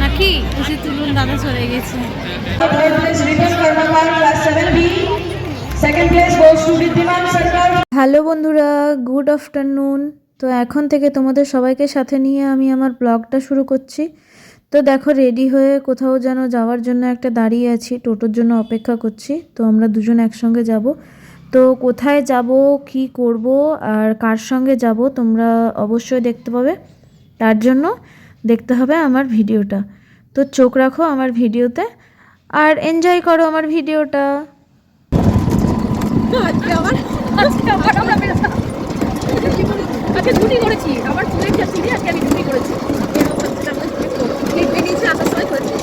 নাকি? এসে তুলুন দাদা চলে গেছে। Third place Ritan Karmakar, class 7B. Second place goes to Ridhiman Sarkar. Hello বন্ধুরা গুড আফটারনুন তো এখন থেকে তোমাদের সবাইকে সাথে নিয়ে আমি আমার ব্লগটা শুরু করছি। তো দেখো রেডি হয়ে কোথাও যেন যাওয়ার জন্য একটা দাঁড়িয়ে আছি টোটোর জন্য অপেক্ষা করছি। তো আমরা দুজন একসঙ্গে যাব। তো কোথায় যাব কি করব আর কার সঙ্গে যাব তোমরা অবশ্যই দেখতে পাবে। তার জন্য দেখতে হবে আমার ভিডিওটা। তো চোখ রাখো আমার ভিডিওতে আর এনজয় করো আমার ভিডিওটা। আজকে আবার আজকে আবার আমরা বেরোলাম আজকে ছুটি করেছি। আজকে আমি ছুটি করেছি। এই বেরিয়েছি আসার সময় করেছি।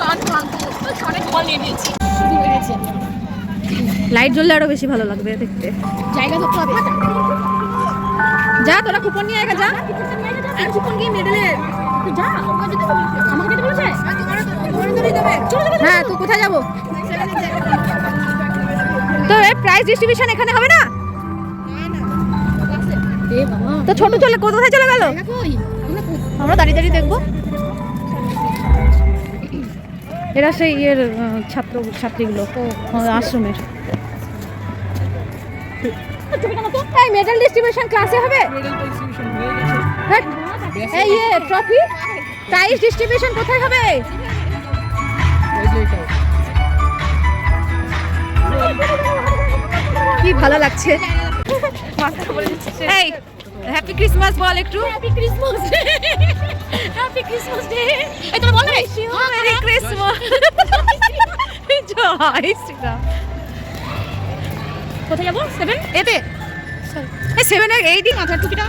কান ভাঙতো কানে কল নিয়ে নিয়েছি। লাইট জ্বললে আরও বেশি ভালো লাগবে দেখতে। জায়গা ধরতে হবে যা তোরা কুপন নিয়ে যা। হ্যাঁ তো কোথায় যাব? তো এই প্রাইস ডিস্ট্রিবিউশন এখানে হবে না? তো ছোট চলে কোথায় চলে গেল? আমরা দাঁড়িয়ে দাঁড়িয়ে দেখব। এরা সেই ইয়ের ছাত্র ছাত্রীগুলো আশ্রমের মেডেল ডিস্ট্রিবিউশন ক্লাসে হবে? হ্যাট, এই ইয়ে ট্রফি প্রাইজ ডিস্ট্রিবিউশন কোথায় হবে? কি ভালো লাগছে। এই হ্যাপি ক্রিসমাস বল একটু। Happy Christmas happy Christmas day এই তুমি বল মেরি ক্রিসমাস জয় শ্রীরাম। কোথায় যাব? সেভেন এতে। এই সেভেনের এই দিন মাথার টুপিটা।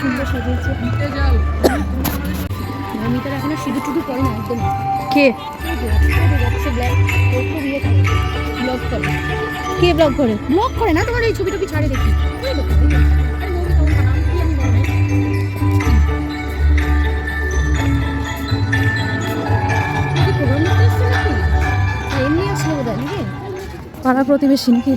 সুন্দর সাজিয়েছে। নমিতার এখনও সিঁদুর না একদম। কে? ব্লগ করে। কে ব্লগ করে? ব্লগ করে না তোমার এই ছবি টবি ছাড়ে দেখি। পাড়া প্রতিবেশী নাকি?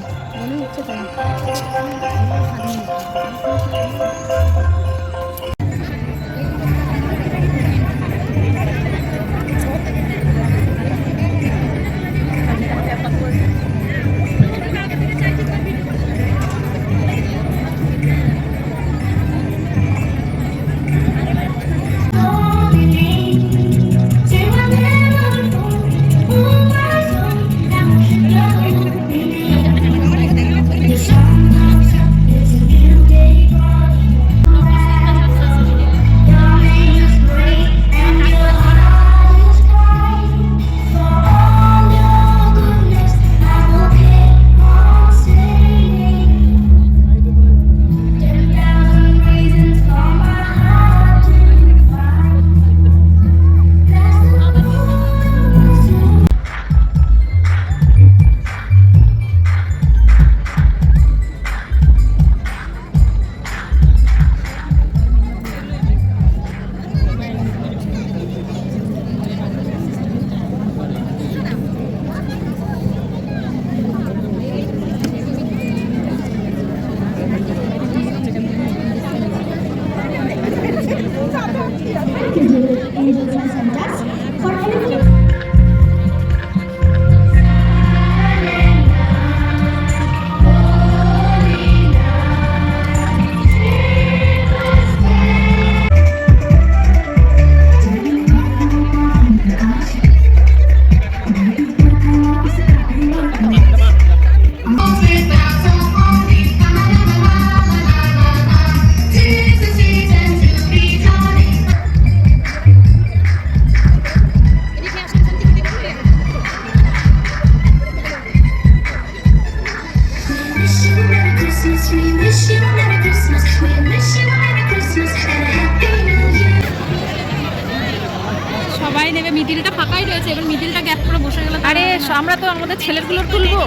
আমরা তো আমাদের ছেলেগুলোর তুলবো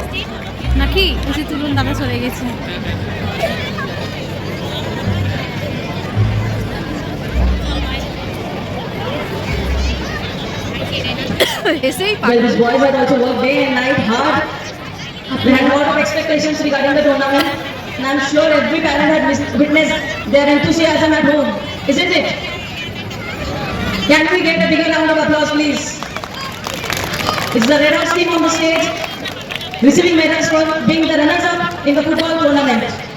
নাকি এসে তুলুন দাদা চলে গেছে এসেই Well, had a tournament. And I'm sure every parent had witnessed their enthusiasm at home. Isn't it? Can we get a bigger round of applause, please? It's the House team on the stage, receiving medals for being the runners-up in the football tournament.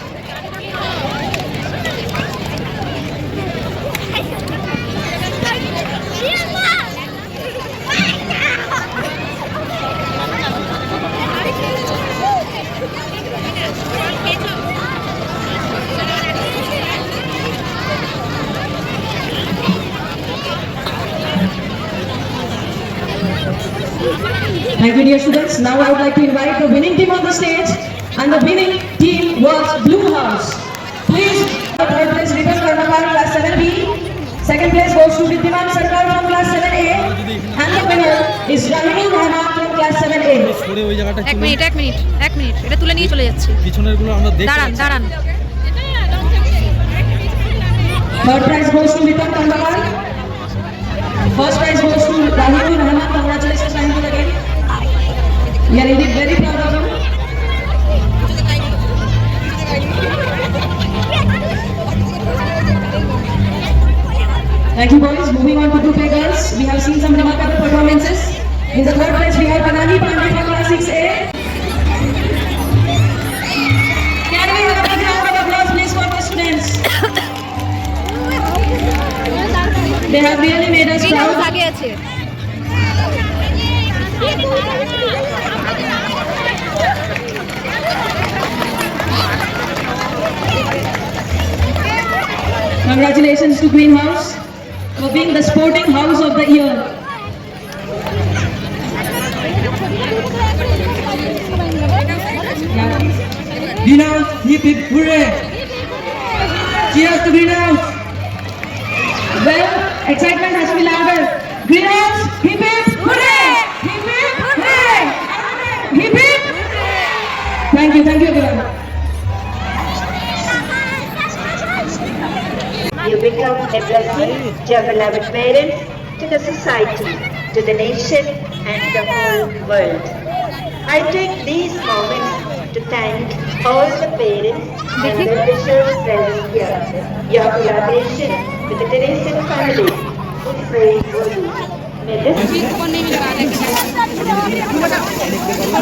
Thank you, dear students. Now I would like to invite the winning team on the stage, and the winning team was Blue House. Please, the third place Ribbon Karnakar, class 7B. Second place goes to Vidyaman Sarkar from class 7A, and the winner is Rahimul Rahman from class 7A. করে ওই জায়গাটা এক minute এক minute এক minute এটা তুলে নিয়ে চলে যাচ্ছি পিছনেরগুলো আমরা দেখতে দাঁড়ান দাঁড়ান Third prize goes to Vidyaman Karnakar. First prize goes to Rahimul Rahman. Thank you boys. Moving on to two pair girls. We have seen some remarkable performances. In the third place we have Panani Pandey from class 6A. Can we have a round of applause please for the students? They have really made us proud. Congratulations to Greenhouse for being the sporting house of the year. Greenhouse, hip hip hooray! Cheers to Greenhouse! Well, excitement has been louder. Greenhouse, hip hip, hooray! Hip hip, hooray! Hip hip. blessing to your beloved parents, to the society, to the nation, and the whole world. I take these moments to thank all the parents and their visual present here. Your collaboration with the Teresian family is praiseworthy. May this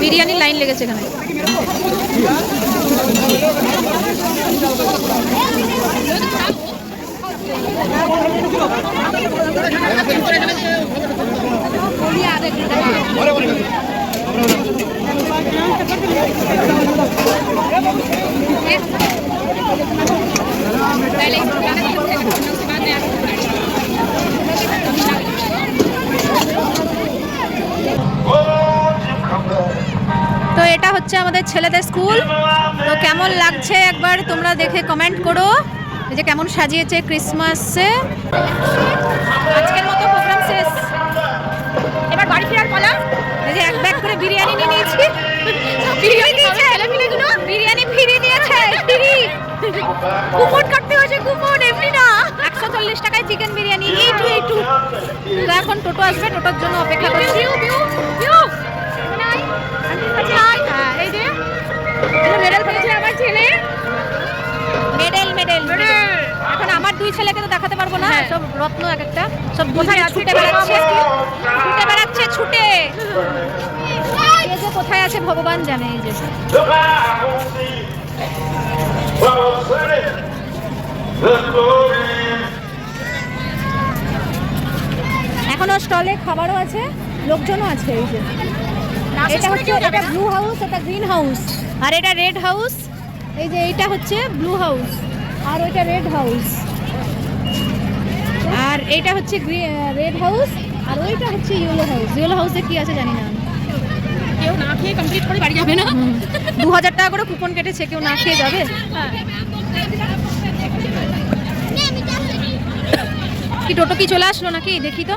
বিরিয়ানির line লেগেছে এখানে তো এটা হচ্ছে আমাদের ছেলেদের school. তো কেমন লাগছে একবার তোমরা দেখে কমেন্ট করো। এই যে কেমন সাজিয়েছে ক্রিসমাসে শেষ। এবার বাড়ি ফেরার পালা। এই যে এক ব্যাগ করে বিরিয়ানি নিয়ে নিয়েছি। বিরিয়ানি দিয়েছে ছেলেপিলেগুলো বিরিয়ানি ফিরিয়ে দিয়েছে। ফিরি। কুপন কাটতে হয়েছে কুপন এমনি না। একশো চল্লিশ টাকায় চিকেন বিরিয়ানি। এইটু এইটু তো এখন টোটো আসবে টোটোর জন্য অপেক্ষা করছি। দুই ছেলেকে তো দেখাতে পারব না। সব রত্ন এক একটা। সব কোথায় ছুটে বেড়াচ্ছে। ছুটে বেড়াচ্ছে ছুটে। কে যে কোথায় আছে ভগবান জানে এই যে. এখনও স্টলে খাবারও আছে লোকজনও আছে এই যে। এটা হচ্ছে এটা ব্লু হাউস এটা গ্রিন হাউস আর এটা রেড হাউস এই যে এইটা হচ্ছে ব্লু হাউস আর ওইটা রেড হাউস এইটা হচ্ছে রেড হাউস আর ওইটা হচ্ছে ইয়েলো হাউস ইয়েলো হাউসে কি আছে জানি না। কেউ না খেয়ে কমপ্লিট করে বাড়ি যাবে না। দু হাজার টাকা করে কুপন কেটেছে কেউ না খেয়ে যাবে? কি টোটো কি চলে আসলো নাকি? দেখি তো।